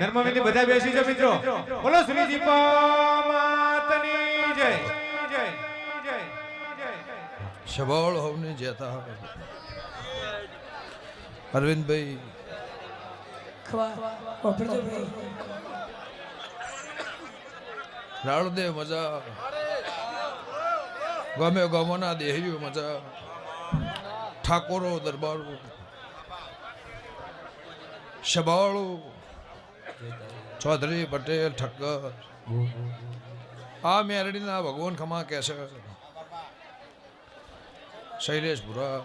નર્મમિંદી બધા બેસી છે મિત્રો. બોલો શ્રીજી માતની જય. જય જય જય સબળ હોવને જેતા અરવિંદભાઈ રાળદેવ મજા. ગમે ગમોના દેહરીઓ મજા. ઠાકોરો દરબારો. સબાળો. ચૌધરી પટેલ ઠક્કર આ મેરડીના ભગવાન ખમા કે છે શૈલેષ ભુરા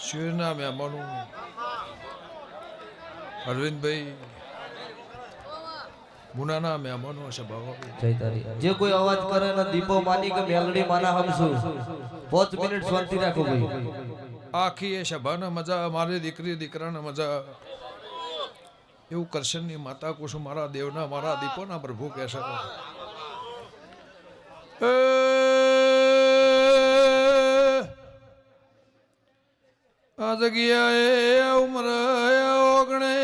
શિવના મહેમાનો અરવિંદભાઈ મુનાના મહેમાનો છે ભગવાન જે કોઈ અવાજ કરે ને દીપો માની કે મેલડી માના હમશું પાંચ મિનિટ શાંતિ રાખો ભાઈ આખી એ સભાને મજા મારી દીકરી દીકરાને મજા એવું કરશનની માતા કુસુમ મારા દેવના, મારા દીપોના પ્રભુ કહેશે. આ જગ્યાએ ઉમર ઓગણે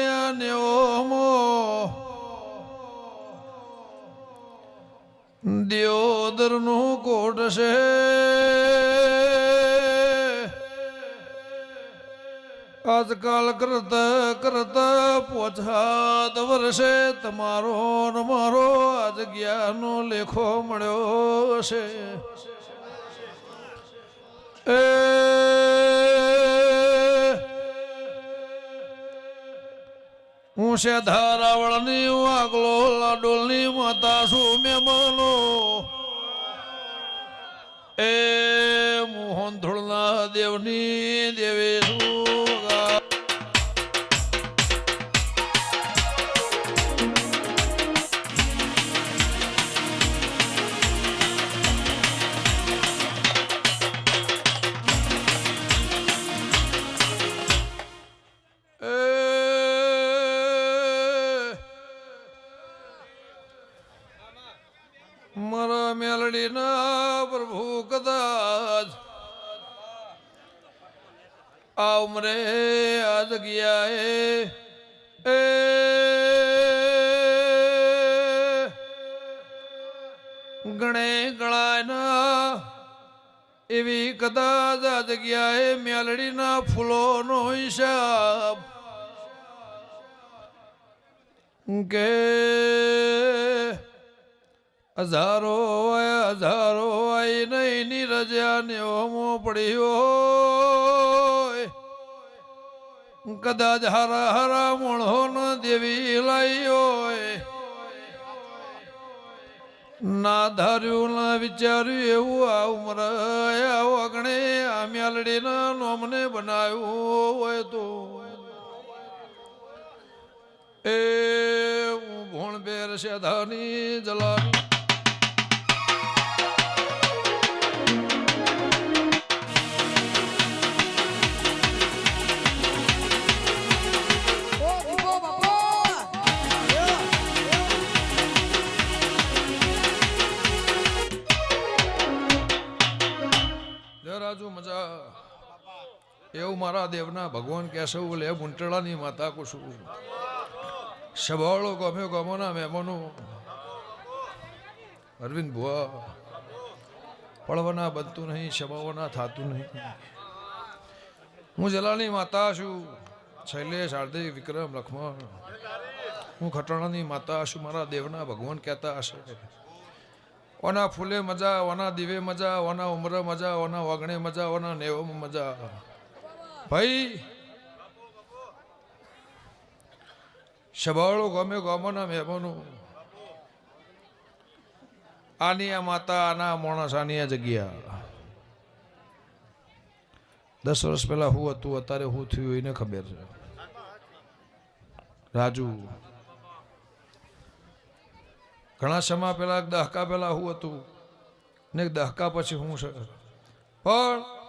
દિયોદરનું કોટ છે. આજકાલ કરતા કરતા પોછાત વર્ષે તમારો મારો આ જગ્યાનો લેખો મળ્યો છે એ હું છે ધારાવળની વાગલો, લાડોલની માતા છું મહેમાનો. એ મોહન ધોળના દેવની દેવે મારા મેલડીના પ્રભુ કદાચ આ ઉમરે આ જગ્યાએ એ ગણે ગણાયના એવી કદાચ આ જગ્યાએ મેલડીના ફૂલોનો હિસાબ કે હજારો હજારો આઈ નહીં નિરજ્યા રજા ને ઓમો પડ્યો. કદાચ હરા હારા મોણો ન દેવી લાઈ હોય. ના ધાર્યું, ના વિચાર્યું, એવું આ ઉમર, આ વગણે આ મ્યાલડીના નોમને બનાવ્યું હોય તો. એ હું ભોણ બેર શેધાની જલાની દેવના ભગવાન કહેશે લે મુંટળાની માતા કુશું સભાળો ગમે ગમોના મહેમાનો. અરવિંદ ભુવા પડવાના બનતું નહીં સભાઓના થતું નહીં. હું જલાની માતા છું, શૈલેષ, હાર્દિક, વિક્રમ લક્ષ્મણ હું ખટાણાની માતા છું, મારા દેવના ભગવાન કહેતા હશે. ઓના ફૂલે મજા, ઓના દીવે મજા, ઓના ઉમરે મજા, ઓના વગણે મજા, ઓના નેવમ મજા. ભાઈ સભાળો ગમે ગમોના મહેમાનો. આની આ માતા, આના માણસ, આની આ જગ્યા. દસ વર્ષ પહેલા હું હતું, અત્યારે હું થયું એને ખબર છે. રાજુ, ઘણા સમય પહેલા દહકા પહેલા હું હતું. ને દહકા પછી હું છે પણ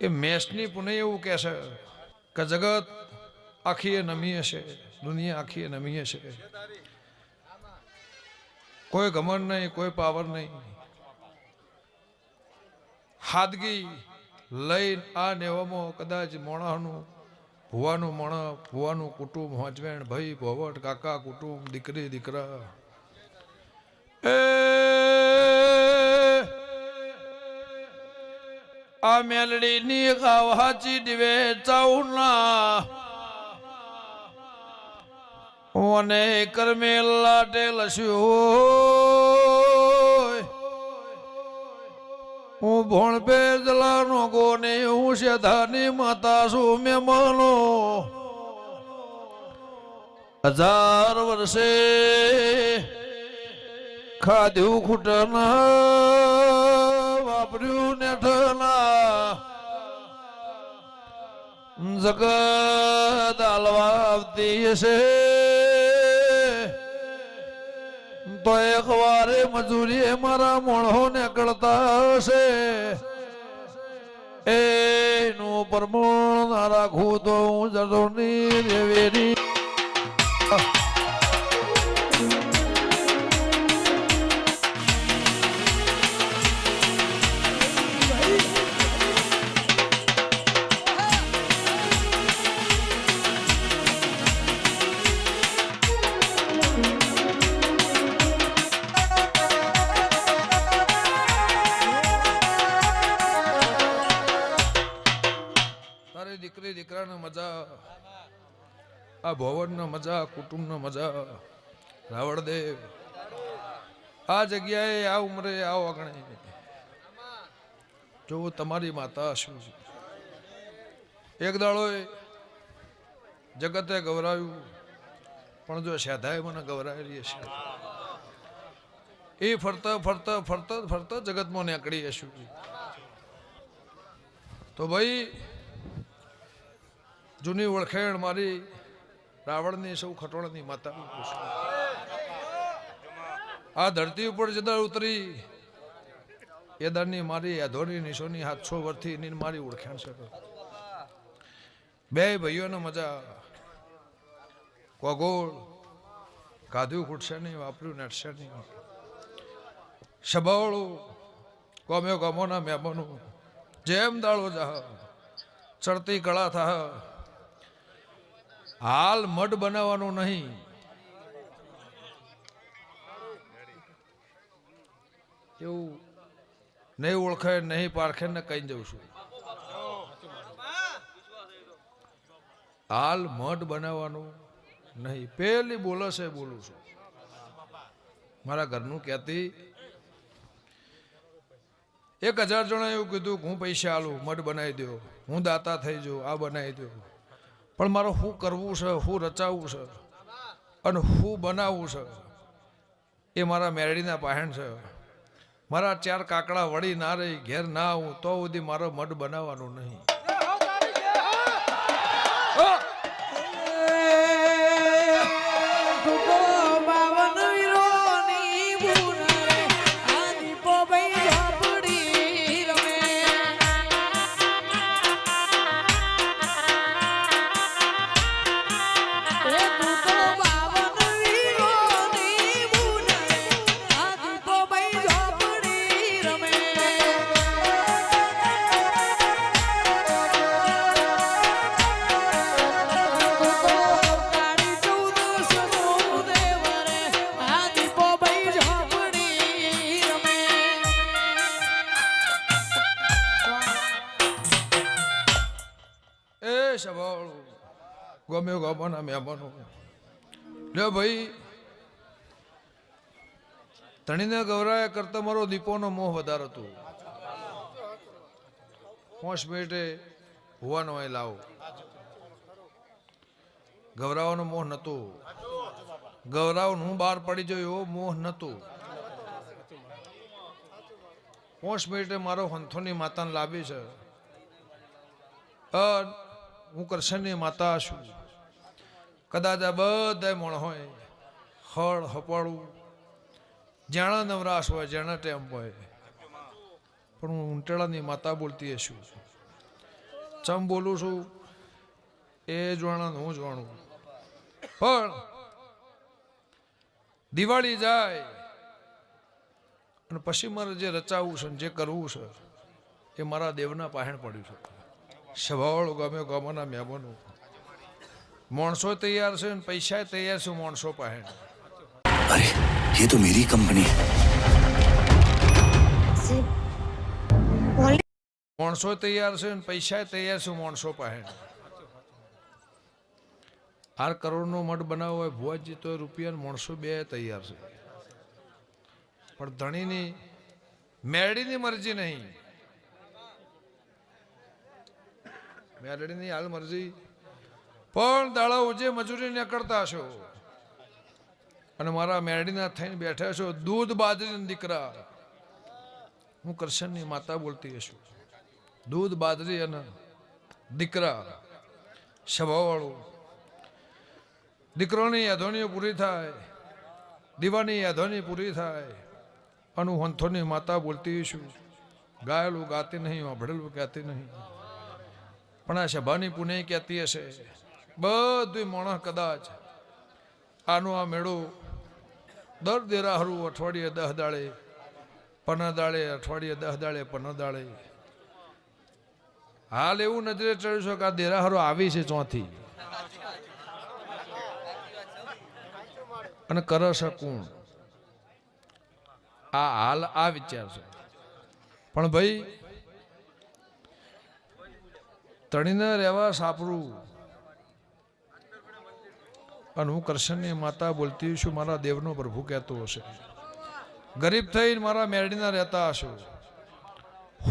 એ મેષની પુણે એવું કહે છે કે જગત આખી એ નમી હશે, દુનિયા આખી એ નમી હશે. કોઈ ગમન નહીં, કોઈ પાવર નહીં. હાદગી લઈને આ નેવામાં કદાચ મોણાનું, ભુવાનું મણ, ભુવાનું કુટુંબ હોંચવેણ, ભાઈ ભોવટ, કાકા, કુટુંબ, દીકરી, દીકરા. આ મેલડીની ખાવાચી દિવે ચાઉના ઓને કર્મે લાટે લસ્યું હું ભણ પે જલાનો ગોને હું શેધાની માતા છું મહેમાનો હજાર વર્ષે ખાધ્યું ખૂટના વાપર્યું નેઠના જગત આલવા આવતી હશે. તો એક વારે મજૂરી મારા મોણો નીકળતા હશે. એનું પ્રમાણ ના રાખું તો હું જતો ની દેવેરી આ ભવનનો મજા કુટુંબનો મજા. રાવણદેવ આ જગ્યાએ આ ઉંમરે આવો વાગણે. જો તમારી માતા શું છે? એક દાડોએ જગતે ગૌરાવ્યું પણ જો શ્રદ્ધાએ મને ગવરાયેલી હશે. એ ફરતા ફરતા ફરતા ફરતા જગતમાં નીકળી હશું. તો ભાઈ જૂની ઓળખેણ મારી રાવણની સૌ ખટોળની માતા. આ ધરતી ઉપર જદા ઉતરી એ મારી અધોની નિશોની હાથસો વર્ષથી એની મારી ઓળખાણ છે. બે ભાઈઓને મજા. કોગોળ કાધ્યું ખૂટશે નહીં વાપર્યું નડશે નહીં સબાવળું કોમ્યો ગમોના મેમોનું. જેમ દાળો જાહ, ચડતી કળા થાહ હાલ મઢ બનાવવાનું નહીં. એવું નહીં ઓળખે, નહીં પારખે ને કહી જઉં છું. હાલ મઢ બનાવવાનું નહીં. પેલી બોલે છે, બોલું છું. મારા ઘરનું કહેતી, એક હજાર જણા એવું કીધું હું પૈસા આલું, મઢ બનાવી દો હું દાતા થઈ જાઉં, આ બનાવી દો પણ મારે શું કરવું છે શું રચાવવું છે અને શું બનાવવું છે એ મારા મેરડીના પાહેણ છે. મારા ચાર કાકડા વળી ના રહી, ઘેર ના આવું, તો સુધી મારો મઢ બનાવવાનું નહીં. ગમ્યો ગમોના મહેમાનો લ્યો ભાઈ ધણીને ગૌરાયા કરતા મારો દીપોનો મોહ વધારે હતો. પોંચ મિનિટે હોવાનો એ લાવો. ગૌરાવાનો મોહ નતો. ગૌરાવ હું બહાર પડી જયો એવો મોહ નતો. પોંચ મિનિટે મારો હંથોની માતાને લાવી છે. હું કૃષ્ણની માતા છું કદાચ આ બધા મણ હોય, હળ હપાળું જાણા નવરાશ હોય જાણા ટેમ હોય. પણ હું ઊંટેડાની માતા બોલતી છું ચમ બોલું છું? એ જોણા હું જોણું પણ દિવાળી જાય, અને પછી મારે જે રચાવવું છે જે કરવું છે, એ મારા દેવના પાહેણ પડ્યું છે. સવાળ ગમે ગમોના મહેમાનો માણસો તૈયાર છે ને પૈસા તૈયાર છે માણસો પાસે अरे ये तो मेरी कंपनी है માણસો તૈયાર છે ને પૈસા તૈયાર છે માણસો પાસે આર કરોડનો મઠ બનાવવો હોય ભુવાજી તો રૂપિયા માણસો બે તૈયાર છે પણ ધણીની મેરડીની મરજી નહીં મેરડીની હાલ મરજી. પણ દાડા ઉજે મજૂરી નીકળતા છો અને મારા મેરડીના થઈને બેઠા છો, દૂધ બાજરીના દીકરા. હું કૃષ્ણની માતા બોલતી હશું. દૂધ બાજરી અને દીકરા, સ્વભાવવાળું. દીકરોની યાદોની પૂરી થાય, દીવાની યાદોની પૂરી થાય. અને હું હંથોની માતા બોલતી છું ગાયેલું ગાતી નહીં, વાભળેલું કહેતી નહીં. પણ આ સભાની પુણે ક્યાંથી હશે બધું માણસ કદાચ આનો આ મેળો દર દેરાહરું અઠવાડિયે દહ દાડે પના દાડે, અઠવાડિયે દહ દાડે પના દાડે. હાલ એવું નજરે ચડ્યું છે કે આ દેરાહરો આવી છે ચોથી. અને કરે છે કોણ? આ હાલ આ વિચાર છે. પણ ભાઈ તણીને રહેવા સાપરું અને હું કૃષ્ણની માતા બોલતી છું, મારા દેવનો પ્રભુ કહેતો હશે. ગરીબ થઈને મારા મેરડીના રહેતા હશો.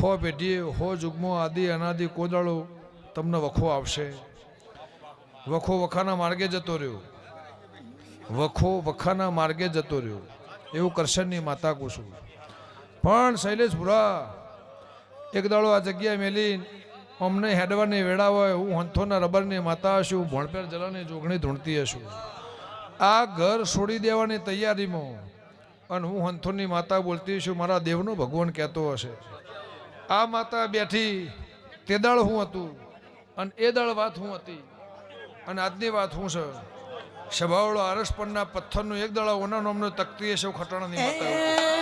હો પેઢીએ હો જુગમો, આદિ, અનાદિ, કોદાળો, તમને વખો આવશે. વખો વખાના માર્ગે જતો રહ્યો. વખો વખાના માર્ગે જતો રહ્યો. એવું કરશનની માતા કહું છું. પણ શૈલેષપુરા એક દાડો આ જગ્યાએ મેલી અમને હેડવાની વેળા હોય હું હંથોના રબરની માતા હશું ભણપેર જલાની જોગણી ધૂણતી હશું આ ઘર છોડી દેવાની તૈયારીમાં અને હું હંથોની માતા બોલતી છું મારા દેવનો ભગવાન કહેતો હશે. આ માતા બેઠી તે દાળ હું હતું અને એ દળ વાત હું હતી. અને આજની વાત હું છે સભાવળો આરસપણના પથ્થરનું એક દળ ઓના નામનો તકતી હશે ખટાણાની માતા.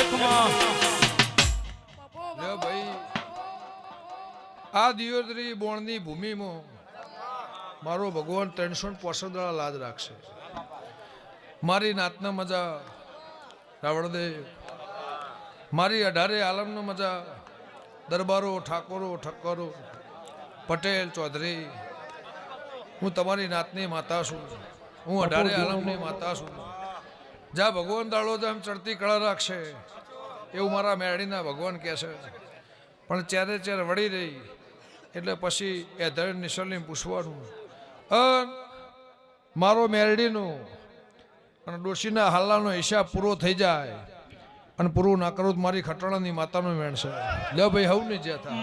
એકમાં ભાઈ આ દિયોદરી બોણની ભૂમિમાં મારો ભગવાન ત્રણસો પોસઠ દાડા લાજ રાખશે. મારી નાતના મજા રાવણદેવ મારી અઢારે આલમનો મજા દરબારો ઠાકોરો ઠક્કરો પટેલ ચૌધરી. હું તમારી નાતની માતા છું. હું અઢારે આલમની માતા છું. જ્યાં ભગવાન દાડો જેમ ચડતી કળા રાખશે. એવું મારા મેળીના ભગવાન કહે છે. પણ ચારે ચાર વળી રહી, એટલે પછી એ ધડ નિશલને પૂછવાનું. અન મારો મેરડીનું અને ડોશીના હાલાનો હિસાબ પૂરો થઈ જાય અને પૂરું ના કરું તો મારી ખટાણાની માતાનો મેણ છે. લે ભાઈ હવ નહીં જતા